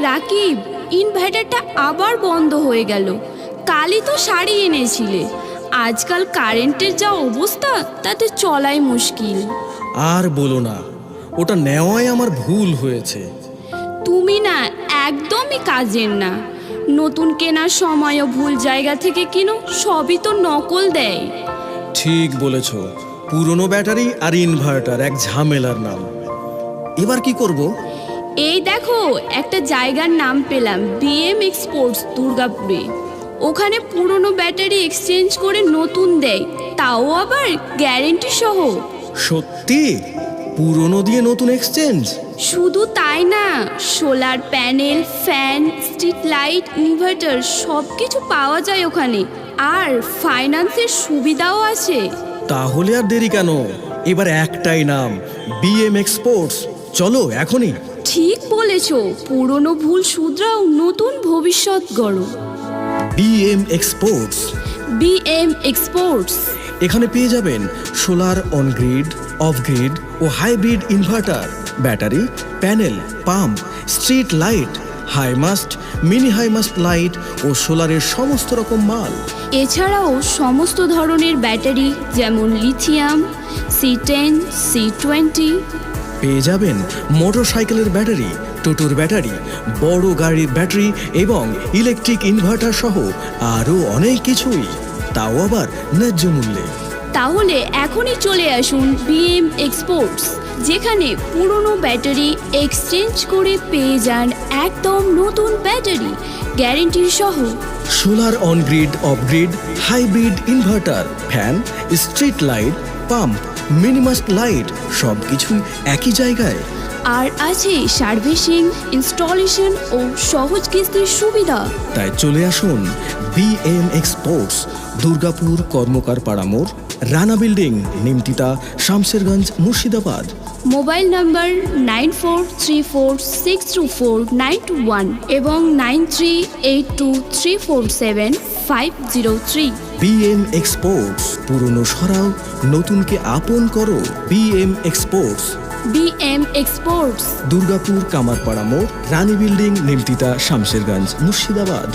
রাকিব ইনভার্টারটা আবার বন্ধ হয়ে গেল। কালই তো শাড়ি এনেছিলে। আজকাল কারেন্টের যা অবস্থা তাতে চলাই মুশকিল। আর বলো না ওটা নেওয়াই আমার ভুল হয়েছে। তুমি না একদমই কাজের না। নতুন কেনার সময়ও ভুল জায়গা থেকে কিনো সবই তো নকল দেয়। ঠিক বলেছ পুরনো ব্যাটারি আর ইনভার্টার এক ঝামেলার নাম। এবার কি করব? এই দেখো একটা জায়গার নাম পেলাম বিএম এক্সপোর্টস দুর্গাপুরে। ওখানে পুরনো ব্যাটারি এক্সচেঞ্জ করে নতুন দেয় তাও আবার গ্যারেন্টি সহ। সত্যি? পুরনো দিয়ে নতুন এক্সচেঞ্জ শুধু তাই না solar panel fan street light inverter সব কিছু পাওয়া যায় ওখানে। আর ফাইন্যান্সের সুবিধাও আছে। তাহলে আর দেরি কেন? এবার একটাই নাম বিএম এক্সপোর্টস চলো এখনই। ঠিক বলেছ পুরনো ভুল শুধরাও নতুন ভবিষ্যৎ গড়ো। বিএম এক্সপোর্টস বিএম এক্সপোর্টস এখানে পেয়ে যাবেন solar on grid off grid O hybrid inverter battery panel pump street light high mast mini high mast light ও সোলারের সমস্ত রকম মাল। এছাড়াও সমস্ত ধরনের ব্যাটারি যেমন lithium C ten C twenty পেয়ে যাবেন মোটর সাইকেলের ব্যাটারি টোটোর ব্যাটারি বড় গাড়ির ব্যাটারি এবং ইলেকট্রিক ইনভার্টার সহ আরও অনেক কিছুই। তাও আবার ন্যায্য মূল্যে। তাহলে এখনই চলে আসুন বিএম এক্সপোর্টস যেখানে পুরনো ব্যাটারি এক্সচেঞ্জ করে পেয়ে যান একদম নতুন ব্যাটারি গ্যারেন্টি সহ। Solar on grid off grid hybrid inverter fan street light pump mini mast light সব কিছুই একই জায়গায়। আর আছে সার্ভিসিং ইনস্টলেশন ও সহজ কিস্তির সুবিধা। তাই চলে আসুন BM exports Durgapur Karmakar পাড়ামোড় Rana building Nimtita Shamsherganj Murshidabad. Mobile number nine four three four six two four nine two one এবং nine three eight two three four seven five zero three. BM exports পুরনো সরাও নতুনকে আপন করো। BM exports BM exports Durgapur Kamarpara মোড় Rani building Nimtita Shamsherganj Murshidabad.